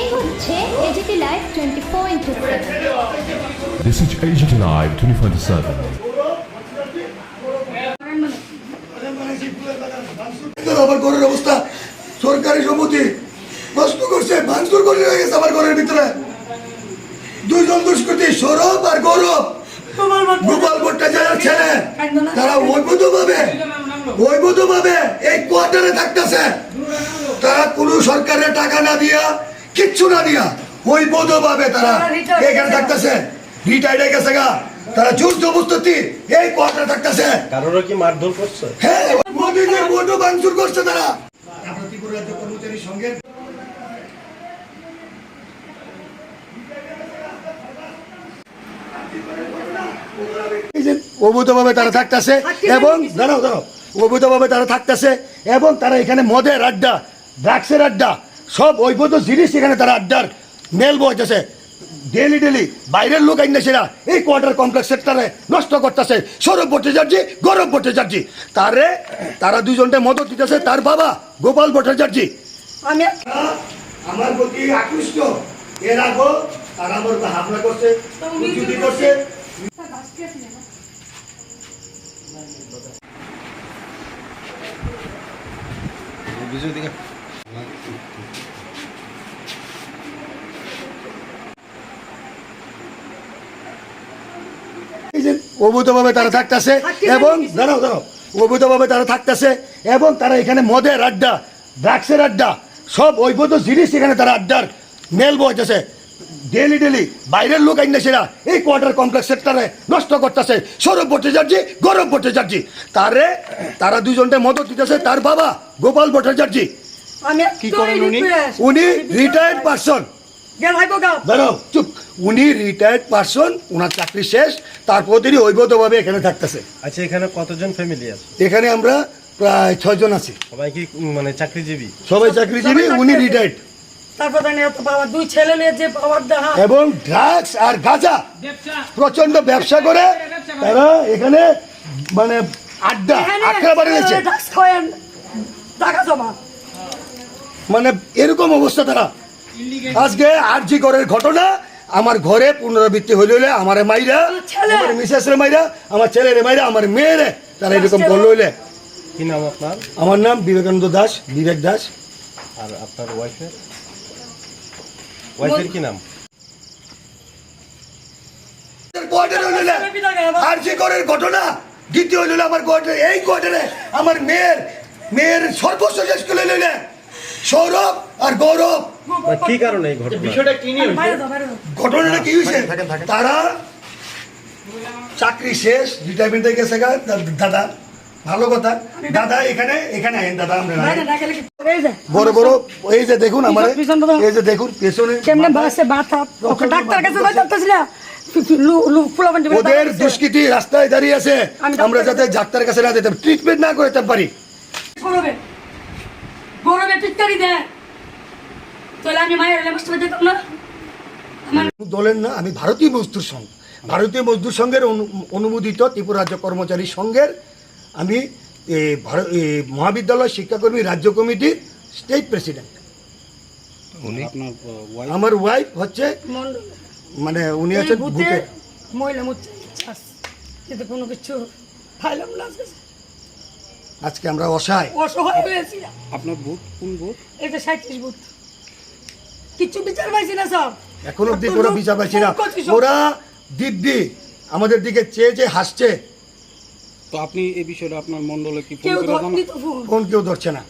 এই হচ্ছে AGT live twenty four into This is Agent Live 24/7. আমার ঘরের অবস্থা। সরকারি সম্মতি নষ্ট করছে ভাঙচুর করে হয়ে গেছে আমার ঘরের ভিতরে। দুইজন দুষ্কৃতী সৌরভ আর গৌরব। গোপাল ভট্টাচার্যের ছেলে। তারা ভাবে ভাবে এই কোয়ার্টারে থাকতেছে। তারা কোনো সরকারের টাকা না দিয়া কিচ্ছু না দিয়া। অবৈধ ভাবে তারা এখানে থাকতেছে। রিটায়ার্ড হয়ে গেছে গা। তারা জোর জবরদস্তি এই কোয়ার্টারে থাকতেছে। কারোর কি মারধর করছে? হ্যাঁ ভাঙচুর করছে তারা। ত্রিপুরা রাজ্য কর্মচারী সঙ্গে অবৈধভাবে তারা থাকতেছে এবং দাঁড়াও দাঁড়াও। অবৈধভাবে তারা থাকতেছে এবং তারা এখানে মদের আড্ডা ড্রাগসের আড্ডা সব অবৈধ জিনিস এখানে তারা আড্ডার মেল বইতেছে ডেলি ডেলি বাইরের লোক আইন সেরা এই কোয়ার্টার কমপ্লেক্সের তারা নষ্ট করতেছে। সৌরভ ভট্টাচার্য গৌরব ভট্টাচার্য। তারে তারা দুজনটা মদত দিতেছে তার বাবা গোপাল ভট্টাচার্য। আমি আমার প্রতি আকৃষ্ট। এর আগে তারা আমার উপর হামলা করছে করছে এই যে অবৈধভাবে তারা থাকতেছে এবং দাঁড়াও দাঁড়াও অবৈধভাবে তারা থাকতেছে এবং তারা এখানে মদের আড্ডা ড্রাগসের আড্ডা সব অবৈধ জিনিস এখানে তারা আড্ডার মেল বইতেছে। ডেলি ডেলি বাইরের লোক আইন সেরা এই কোয়ার্টার কমপ্লেক্সের তারা নষ্ট করতেছে। সৌরভ ভট্টাচার্য গৌরব ভট্টাচার্য। তারে তারা দুজনটা মদত দিতেছে তার বাবা গোপাল ভট্টাচার্য। কি করেন উনি? উনি রিটায়ার্ড পারসন দাঁড়াও চুপ। উনি রিটায়ার্ড পারসন ওনার চাকরি শেষ তারপর তিনি অবৈধভাবে এখানে থাকতেছে। আচ্ছা এখানে কতজন ফ্যামিলি আছে? এখানে আমরা প্রায় ছয়জন আছি। সবাই কি মানে চাকরিজীবী? সবাই চাকরিজীবী উনি রিটায়ার্ড তারপর পাওয়ার দুই ছেলে নিয়ে যে পাওয়ার দেখা এবং ড্রাগস আর গাঁজা। প্রচণ্ড ব্যবসা করে তারা এখানে মানে আড্ডা আখড়া বাড়িয়েছে টাকা জমা। মানে এরকম অবস্থা তারা। আজকে আরজি করের ঘটনা আমার ঘরে পুনরাবৃত্তি হইলে হইলে আমার মাইরা। আমার মিসেসের মাইরা আমার ছেলের মাইরা আমার মেয়েরে তারা এরকম করল হইলে। কি নাম আপনার? আমার নাম বিবেকানন্দ দাস বিবেক দাস। আর আপনার ওয়াইফের ওয়াইফের কি নাম? আরজি করের ঘটনা দ্বিতীয় হইল আমার কোয়ার্টারে এই কোয়ার্টারে আমার মেয়ের মেয়ের সর্বস্ব শেষ করে লইলে সৌরভ আর গৌরব। কি কারণে এই ঘটনা? দাও বাইরে দাও। ঘটনাটা কি হয়েছে? তারা চাকরি শেষ রিটায়ারমেন্ট হয়ে গেছে দাদা। ভালো কথা। দাদা এখানে এখানে আইন দাদা আমরা কি? বড় বড় এই যে দেখুন আমার। এই যে দেখুন পেছনে কেমনে বাসে বাতা ডাক্তার কাছে যাই যাচ্ছিল ওদের দুষ্কৃতি রাস্তায় দাঁড়িয়ে আছে। আমরা যাতে ডাক্তারের কাছে না যেতে ট্রিটমেন্ট না করতে পারি। গরবে গরবে টিটকারি দে। তাহলে আমি মায়ের লেমাস্ট বাজে না? দলের না আমি ভারতীয় মজদুর সংঘ ভারতীয় মজদুর সংঘের অনুমোদিত ত্রিপুরা রাজ্য কর্মচারী সংঘের আমি মহাবিদ্যালয় শিক্ষাকর্মী রাজ্য কমিটির স্টেট প্রেসিডেন্ট। আমার ওয়াইফ হচ্ছে মানে উনি আছেন মহিলা কোনো কিছু না আজকে। আমরা অসহায়। অসহায় হয়েছি। আপনার বুথ কোন বুথ এটা সাঁত্রিশ বুথ কিচ্ছু বিচার পাইছি না সব এখন অব্দি কোনো বিচার পাইছি না। ওরা দিব্যি আমাদের দিকে চেয়ে চেয়ে হাসছে। তো আপনি এই বিষয়টা আপনার মন্ডলে কি ফোন কেউ ধরছে না।